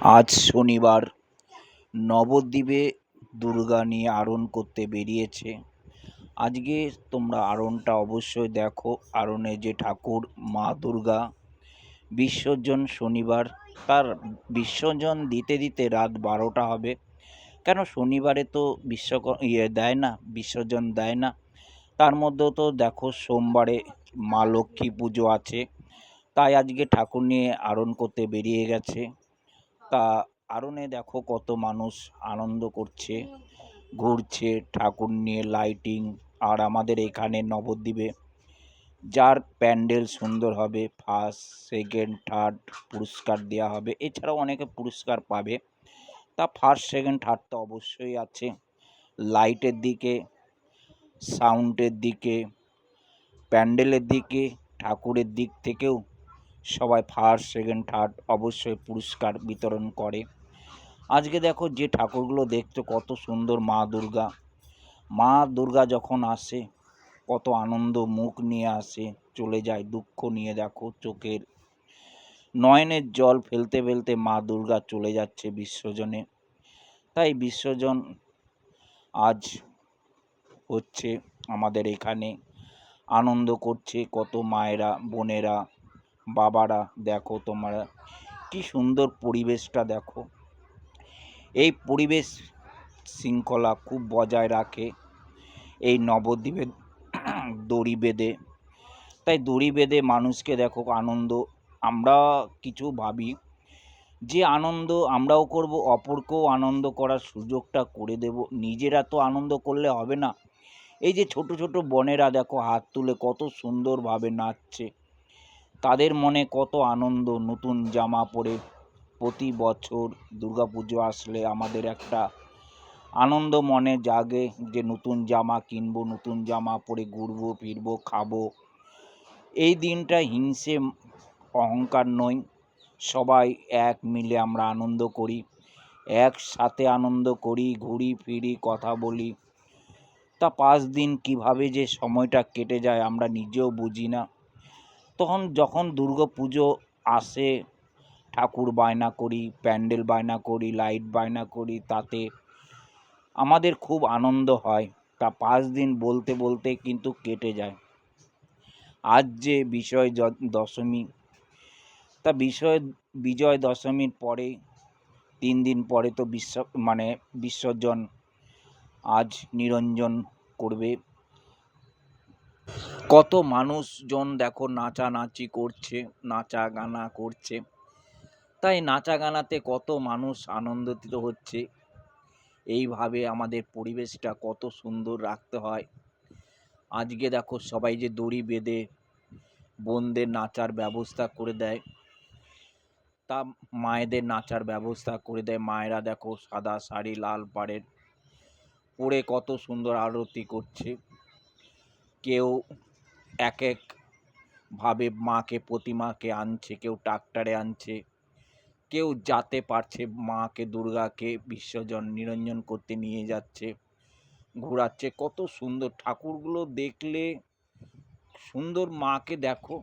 আজ শনিবার নবদ্বীপে দুর্গা নিয়ে আরণ করতে বেরিয়েছে। আজকে তোমরা আরণটা অবশ্যই দেখো। আরণে যে ঠাকুর, মা দুর্গা, বিসর্জন শনিবার। তার বিসর্জন দিতে দিতে রাত বারোটা হবে। কেন শনিবারে তো বিশ্বক ইয়ে দেয় না, বিসর্জন দেয় না। তার মধ্যেও তো দেখো সোমবারে মা লক্ষ্মী পুজো আছে। তাই আজকে ঠাকুর নিয়ে আরণ করতে বেরিয়ে গেছে। তা আরণে দেখো কত মানুষ আনন্দ করছে, ঘুরছে, ঠাকুর নিয়ে লাইটিং আর আমাদের এখানে নবদ্বীপে যার প্যান্ডেল সুন্দর হবে ফার্স্ট সেকেন্ড থার্ড পুরস্কার দেওয়া হবে, এছাড়াও অনেকে পুরস্কার পাবে। তা ফার্স্ট সেকেন্ড থার্ড তো অবশ্যই আছে। লাইটের দিকে সাউন্ডের দিকে, প্যান্ডেলের দিকে, ঠাকুরের দিক থেকেও সবাই ফার্স্ট, সেকেন্ড, থার্ড অবশ্যই পুরস্কার বিতরণ করে। আজকে দেখো যে ঠাকুরগুলো দেখছ কত সুন্দর মা দুর্গা। মা দুর্গা যখন আসে, কত আনন্দ, মুখ নিয়ে আসে, চলে যায়, দুঃখ নিয়ে দেখো চোখের নয়নের জল ফেলতে ফেলতে মা দুর্গা চলে যাচ্ছে বিশ্বজনে তাই বিশ্বজন আজ হচ্ছে আমাদের এখানে আনন্দ করছে কত মায়েরা, বোনেরা বাবারা, দেখো তোমরা কি সুন্দর পরিবেশটা দেখো। এই পরিবেশ শৃঙ্খলা খুব বজায় রাখে এই নবদ্বীপের দড়ি বেঁধে। তাই দড়ি বেঁধে মানুষকে দেখো আনন্দ, আমরা কিছু ভাবি যে আনন্দ আমরাও করব, অপরকেও আনন্দ করার সুযোগটা করে দেব। নিজেরা তো আনন্দ করলে হবে না। এই যে ছোট ছোট বোনেরা দেখো হাত তুলে কত সুন্দরভাবে নাচছে। তাদের মনে কত আনন্দ, নতুন জামা পরে প্রতি বছর দুর্গাপুজো আসলে আমাদের একটা আনন্দ মনে জাগে যে নতুন জামা কিনবো, নতুন জামা পরে ঘুরবো, ফিরবো, খাব। এই দিনটা হিংসে, অহংকার নই সবাই এক মিলে আমরা আনন্দ করি। একসাথে আনন্দ করি, ঘুরি, ফিরি, কথা বলি। তা পাঁচ দিন কীভাবে যে সময়টা কেটে যায় আমরা নিজেও বুঝি না। তখন যখন দুর্গা পুজো আসে, ঠাকুর বায়না করি, প্যান্ডেল বায়না করি, লাইট বায়না করি, তাতে আমাদের খুব আনন্দ হয়। তা পাঁচ দিন বলতে বলতে কিন্তু কেটে যায়। আজ যে বিষয় দশমী, তা বিষয় বিজয় দশমীর পরে, তিন দিন পরে তো বিশ্ব মানে বিসর্জন আজ নিরঞ্জন করবে। কত মানুষজন দেখো নাচানাচি করছে নাচা গানা করছে। তাই নাচা গানাতে কত মানুষ আনন্দিত হচ্ছে। এইভাবে আমাদের পরিবেশটা কত সুন্দর রাখতে হয়। আজকে দেখো সবাই যে দড়ি বেঁধে বোনদের নাচার ব্যবস্থা করে দেয়, তা মায়েদের নাচার ব্যবস্থা করে দেয়। মায়েরা দেখো সাদা শাড়ি, লাল পাড়ের পরে কত সুন্দর আরতি করছে। কেউ এক একভাবে মাকে, প্রতিমাকে আনছে, কেউ ট্রাক্টরে আনছে, কেউ যাতে পারছে মাকে, দুর্গাকে বিসর্জন, নিরঞ্জন করতে নিয়ে যাচ্ছে, ঘোরাচ্ছে। কত সুন্দর ঠাকুরগুলো দেখলে সুন্দর মাকে দেখো।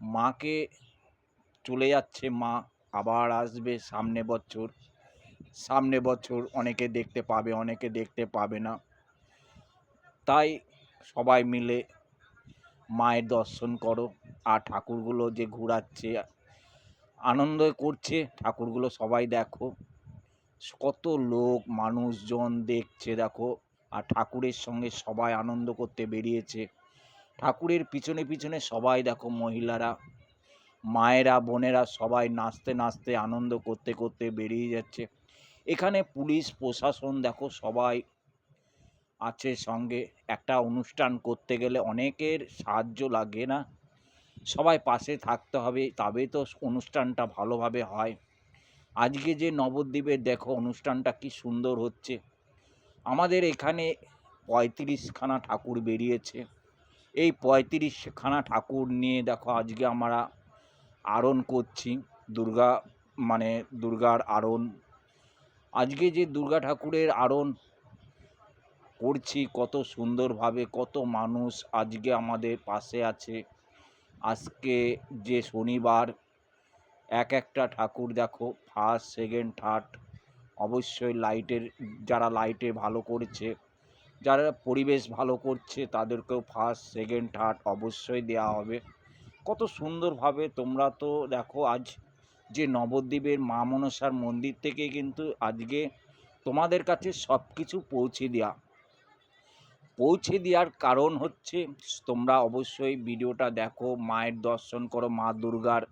মাকে চলে যাচ্ছে মা, আবার আসবে সামনে বছর। সামনে বছর অনেকে দেখতে পাবে, অনেকে দেখতে পাবে না। তাই সবাই মিলে মায়ের দর্শন করো। আর ঠাকুরগুলো যে ঘোরাচ্ছে, আনন্দ করছে, ঠাকুরগুলো সবাই দেখো। কত লোক, মানুষজন দেখছে, দেখো। আর ঠাকুরের সঙ্গে সবাই আনন্দ করতে বেরিয়েছে। ঠাকুরের পিছনে পিছনে সবাই দেখো মহিলারা। মায়েরা, বোনেরা সবাই নাচতে নাচতে আনন্দ করতে করতে বেরিয়ে যাচ্ছে। এখানে পুলিশ, প্রশাসন দেখো সবাই আছে সঙ্গে একটা অনুষ্ঠান করতে গেলে অনেকের সাহায্য লাগে না। সবাই পাশে থাকতে হবে, তবে তো অনুষ্ঠানটা ভালোভাবে হয়। আজকে যে নবদ্বীপের দেখো অনুষ্ঠানটা কি সুন্দর হচ্ছে। আমাদের এখানে পঁয়ত্রিশখানা ঠাকুর বেরিয়েছে। এই পঁয়ত্রিশখানা ঠাকুর নিয়ে দেখো আজকে আমরা আরণ করছি, দুর্গা মানে দুর্গার আরণ আজকে যে দুর্গা ঠাকুরের আরণ করছি কত সুন্দরভাবে, কত মানুষ আজকে আমাদের পাশে আছে। আজকে যে শনিবার, এক একটা ঠাকুর দেখো ফার্স্ট সেকেন্ড থার্ড অবশ্যই লাইটের যারা লাইটে ভালো করেছে, যারা পরিবেশ ভালো করছে, তাদেরকেও ফার্স্ট সেকেন্ড থার্ড অবশ্যই দেওয়া হবে। কত সুন্দরভাবে তোমরা তো দেখো আজ যে নবদ্বীপের মা মনসার মন্দির থেকে কিন্তু আজকে তোমাদের কাছে সব কিছু পৌঁছে দেওয়া পৌঁছে দেওয়ার কারণ হচ্ছে, তোমরা অবশ্যই ভিডিওটা দেখো, মায়ের দর্শন করো, মা দুর্গার।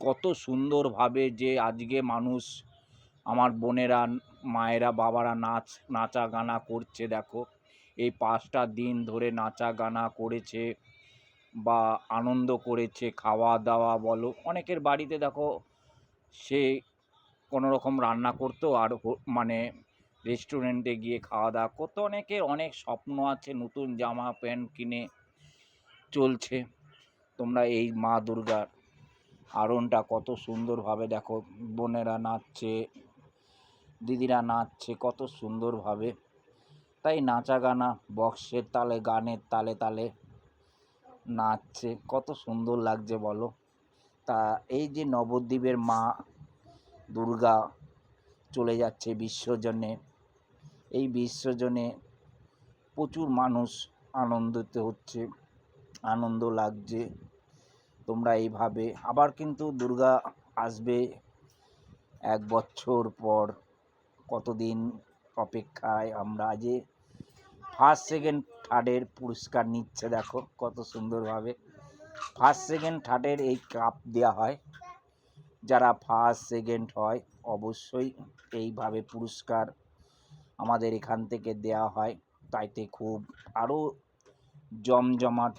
কত সুন্দরভাবে যে আজকে মানুষ, আমার বোনেরা, মায়েরা, বাবারা নাচ নাচা গানা করছে, দেখো। এই পাঁচটা দিন ধরে নাচা গানা করেছে বা আনন্দ করেছে খাওয়া দাওয়া বলো। অনেকের বাড়িতে দেখো, সে কোনো রকম রান্না করতো আর মানে রেস্টুরেন্টে গিয়ে খাওয়া দাওয়া করতো অনেকের অনেক স্বপ্ন আছে, নতুন জামা, প্যান্ট কিনে চলছে। তোমরা এই মা দুর্গার আরণটা কত সুন্দরভাবে দেখো, বোনেরা নাচছে, দিদিরা নাচছে, কত সুন্দরভাবে। তাই নাচা গানা বক্সের তালে, গানের তালে তালে নাচছে, কত সুন্দর লাগছে বলো। তা এই যে নবদ্বীপের মা দুর্গা চলে যাচ্ছে বিশ্বজনে এই বিশ্বজনে প্রচুর মানুষ আনন্দিত হচ্ছে, আনন্দ লাগছে। তোমরা এইভাবে, আবার কিন্তু দুর্গা আসবে এক বছর পর। কতদিন অপেক্ষায় আমরা যে ফার্স্ট সেকেন্ড থার্ডের পুরস্কার নিচ্ছে, দেখো কত সুন্দরভাবে। ফার্স্ট সেকেন্ড থার্ডের এই কাপ দেওয়া হয়। যারা ফার্স্ট সেকেন্ড হয়, অবশ্যই এইভাবে পুরস্কার আমাদের এখান থেকে দেওয়া হয়। তাইতে খুব আরও জমজমাট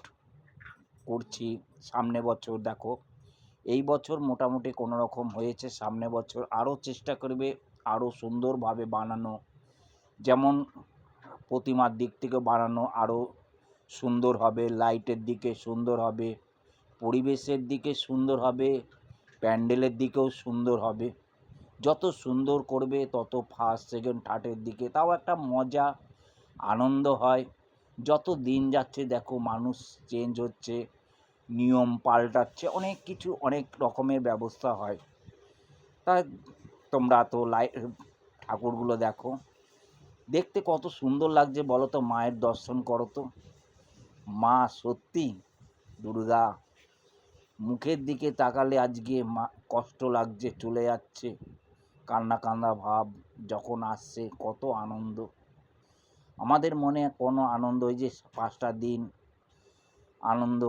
করছি সামনে বছর, দেখো। এই বছর মোটামুটি কোনো রকম হয়েছে, সামনে বছর আরও চেষ্টা করবে আরও সুন্দরভাবে বানানো। যেমন প্রতিমার দিক থেকে বানানো আরও সুন্দর হবে, লাইটের দিকে সুন্দর হবে, পরিবেশের দিকে সুন্দর হবে, প্যান্ডেলের দিকেও সুন্দর হবে। যত সুন্দর করবে, তত ফার্স্ট সেকেন্ড থার্ডের দিকে। তাও একটা মজা, আনন্দ হয়। যত দিন যাচ্ছে, দেখো মানুষ চেঞ্জ হচ্ছে, নিয়ম পাল্টাচ্ছে, অনেক কিছু, অনেক রকমের ব্যবস্থা হয়। তা তোমরা তো লাই, ঠাকুরগুলো দেখো। দেখতে কত সুন্দর লাগছে, বলো তো মায়ের দর্শন করো তো। মা সত্যি দুর্গা, মুখের দিকে তাকালে আজকে মা কষ্ট লাগছে, চলে যাচ্ছে। কান্না কান্না ভাব যখন আসছে, কত আনন্দ। আমাদের মনে কোনো আনন্দ, ওই যে পাঁচটা দিন আনন্দ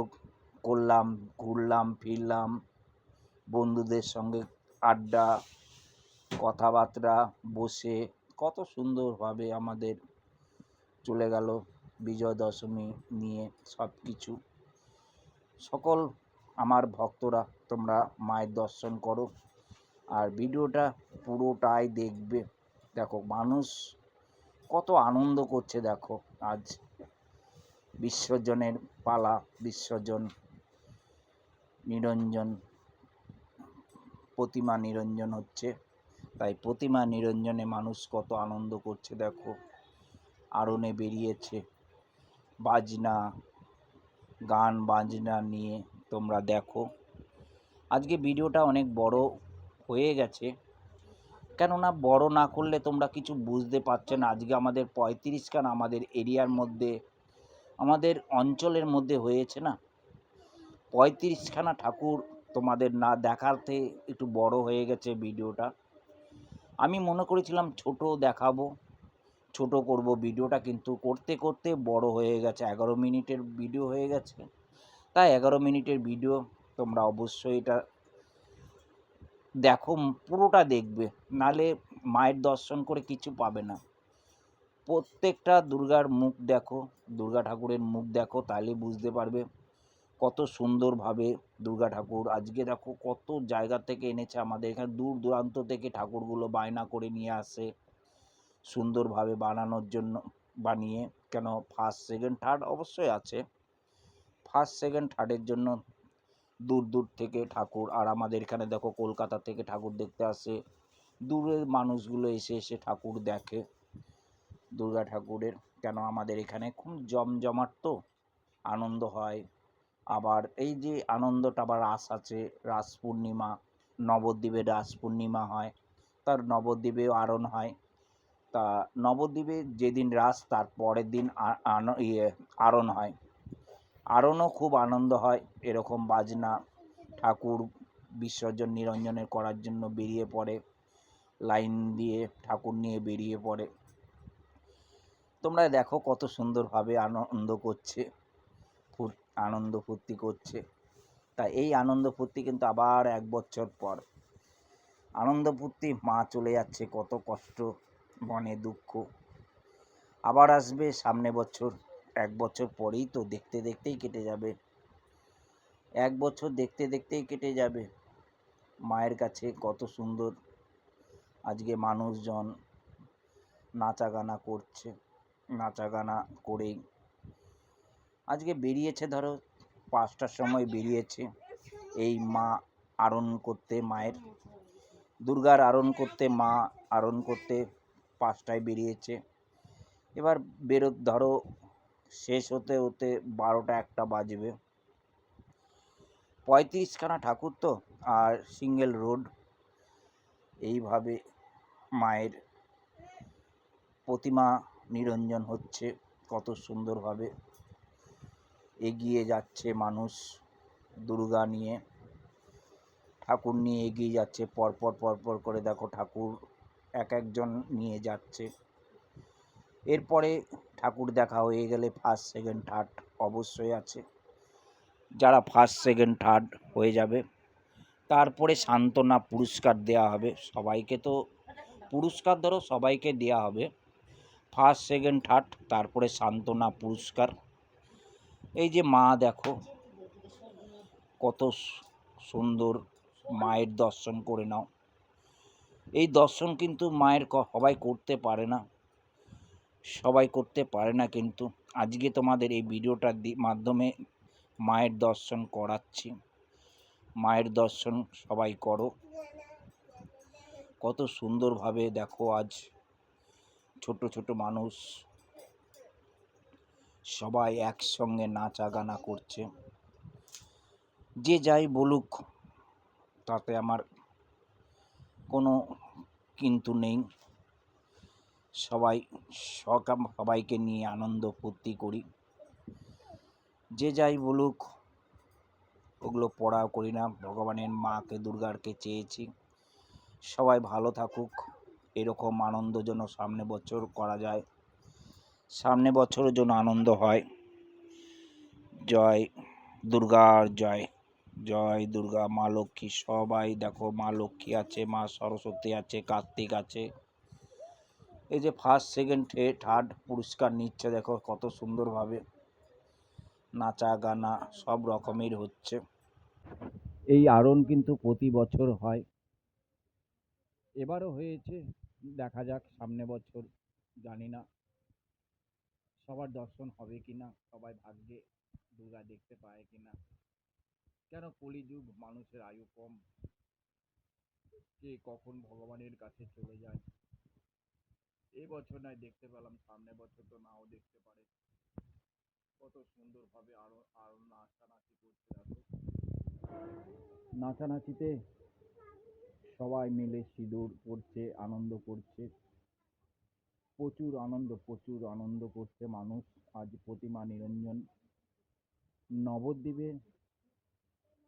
করলাম, ঘুরলাম, ফিরলাম, বন্ধুদের সঙ্গে আড্ডা, কথাবার্তা বসে, কত সুন্দরভাবে আমাদের চলে গেল বিজয় দশমী নিয়ে সব কিছু সকল আমার ভক্তরা, তোমরা মায়ের দর্শন করো। আর ভিডিওটা পুরোটাই দেখবে। দেখো, মানুষ কত আনন্দ করছে, দেখো। আজ বিসর্জনের পালা, বিসর্জন, নিরঞ্জন, প্রতিমা নিরঞ্জন হচ্ছে। তাই প্রতিমা নিরঞ্জনে মানুষ কত আনন্দ করছে, দেখো। আরণে বেরিয়েছে বাজনা, গান, বাজনা নিয়ে তোমরা দেখো। আজকে ভিডিওটা অনেক বড় হয়ে গেছে। কেননা বড় না করলে তোমরা কিছু বুঝতে পারছ না। আজকে আমাদের পঁয়ত্রিশ খান আমাদের এরিয়ার মধ্যে, আমাদের অঞ্চলের মধ্যে হয়েছে না? পঁয়ত্রিশখানা ঠাকুর তোমাদের না দেখাতে একটু বড় হয়ে গেছে ভিডিওটা। আমি মনে করেছিলাম ছোট দেখাবো, ছোট করব ভিডিওটা, কিন্তু করতে করতে বড় হয়ে গেছে। এগারো মিনিটের ভিডিও হয়ে গেছে। তাই এগারো মিনিটের ভিডিও তোমরা অবশ্যই এটা দেখো পুরোটা দেখবে। নালে মায়ের দর্শন করে কিছু পাবে না। প্রত্যেকটা দুর্গার মুখ দেখো, দুর্গা ঠাকুরের মুখ দেখো, তাহলে বুঝতে পারবে কত সুন্দরভাবে দুর্গা ঠাকুর। আজকে দেখো কত জায়গা থেকে এনেছে আমাদের। এখানে দূর দূরান্ত থেকে ঠাকুরগুলো বায়না করে নিয়ে আসে, সুন্দরভাবে বানানোর জন্য বানিয়ে। কেন? ফার্স্ট সেকেন্ড থার্ড অবশ্যই আছে। ফার্স্ট সেকেন্ড থার্ডের জন্য দূর দূর থেকে ঠাকুর। আর আমাদের এখানে দেখো কলকাতা থেকে ঠাকুর দেখতে আসে। দূরের মানুষগুলো এসে এসে ঠাকুর দেখে। দুর্গা ঠাকুরের। কেন আমাদের এখানে খুব জমজমাট তো। আনন্দ হয়। আবার এই যে আনন্দটা আবার রাস আছে, রাস পূর্ণিমা, নবদ্বীপে রাস পূর্ণিমা হয়, তার নবদ্বীপেও আরণ হয়। তা নবদ্বীপে যেদিন রাস, তার পরের দিন ইয়ে আরণ হয়। আরণও খুব আনন্দ হয় এরকম বাজনা, ঠাকুর বিসর্জন নিরঞ্জনের করার জন্য বেরিয়ে পড়ে, লাইন দিয়ে ঠাকুর নিয়ে বেরিয়ে পড়ে। তোমরা দেখো কত সুন্দরভাবে আনন্দ করছে আনন্দ ফুর্তি করছে। তা এই আনন্দ ফুর্তি কিন্তু আবার এক বছর পর। আনন্দ ফুর্তি মা চলে যাচ্ছে, কত কষ্ট, মনে দুঃখ। আবার আসবে সামনে বছর। এক বছর পরেই তো দেখতে দেখতেই কেটে যাবে। এক বছর দেখতে দেখতেই কেটে যাবে। মায়ের কাছে কত সুন্দর আজকে মানুষজন নাচা গানা করছে নাচা গানা করেই। আজকে বেরিয়েছে ধরো, পাঁচটার সময় বেরিয়েছে। এই মা আরণ করতে মায়ের, দুর্গার আরণ করতে মা আরণ করতে পাঁচটায় বেরিয়েছে। এবার বেরো, ধরো শেষ হতে হতে বারোটা একটা বাজবে। পঁয়ত্রিশখানা ঠাকুর তো, আর সিঙ্গেল রোড। এইভাবে মায়ের প্রতিমা নিরঞ্জন হচ্ছে, কত সুন্দরভাবে এগিয়ে যাচ্ছে মানুষ দুর্গা নিয়ে। ঠাকুর নিয়ে এগিয়ে যাচ্ছে, পরপর পরপর করে দেখো ঠাকুর এক একজন নিয়ে যাচ্ছে। এরপরে ঠাকুর দেখা হয়ে গেলে ফার্স্ট সেকেন্ড থার্ড অবশ্যই আছে। যারা ফার্স্ট সেকেন্ড থার্ড হয়ে যাবে, তারপরে সান্ত্বনা পুরস্কার দেওয়া হবে। সবাইকে তো পুরস্কার ধরো, সবাইকে দেওয়া হবে। ফার্স্ট সেকেন্ড থার্ড তারপরে সান্ত্বনা পুরস্কার। এই যে মা দেখো, কত সুন্দর মায়ের দর্শন করে নাও। এই দর্শন কিন্তু মায়ের সবাই করতে পারে না। সবাই করতে পারে না কিন্তু আজকে তোমাদের এই ভিডিওটার মাধ্যমে মায়ের দর্শন করাচ্ছি। মায়ের দর্শন সবাই করো। কত সুন্দরভাবে দেখো আজ ছোট ছোট মানুষ সবাই একসঙ্গে নাচা গানা করছে। যে যাই বলুক, তাতে আমার কোনো কিন্তু নেই। সবাই সকাম সবাইকে নিয়ে আনন্দ ফুর্তি করি। যে যাই বলুক, ওগুলো পড়াও করি না। ভগবানের মাকে, দুর্গারকে চেয়েছি। সবাই ভালো থাকুক। এরকম আনন্দ যেন সামনে বছর করা যায়। সামনে বছরের জন্য আনন্দ হয়। জয় দুর্গার জয়। জয় দুর্গা, মা লক্ষ্মী, সবাই দেখো মা লক্ষ্মী আছে, মা সরস্বতী আছে, কার্তিক আছে। এই যে ফার্স্ট সেকেন্ড থার্ড পুরস্কার নিচ্ছে, দেখো কত সুন্দরভাবে নাচা গানা সব রকমের হচ্ছে। এই আরণ কিন্তু প্রতি বছর হয়। এবারও হয়েছে, দেখা যাক সামনে বছর, জানি না। সবার দর্শন হবে কি না, সবাই ভাগ্যে দুর্গা দেখতে পায় কি না। কেন কলিযুগ, মানুষের আয়ু কম? কে কখন ভগবানের কাছে চলে যায়? এই বছর নয়, দেখতে পেলাম। সামনে বছর তো নাও দেখতে পারে। কত সুন্দরভাবে আরও আরও নাচানাচি করছে দেখো। নাচানাচিতে সবাই মিলে সিঁদুর পড়ছে, আনন্দ করছে। প্রচুর আনন্দ প্রচুর আনন্দ করছে মানুষ। আজ প্রতিমা নিরঞ্জন। নবদ্বীপে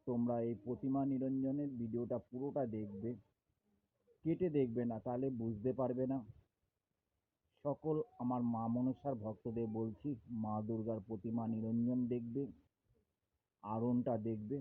তোমরা এই প্রতিমা নিরঞ্জনের ভিডিওটা পুরোটা দেখবে। কেটে দেখবে না, তাহলে বুঝতে পারবে না। সকল আমার মা মনসার ভক্তদের বলছি মা দুর্গার প্রতিমা নিরঞ্জন দেখবে আরণটা দেখবে।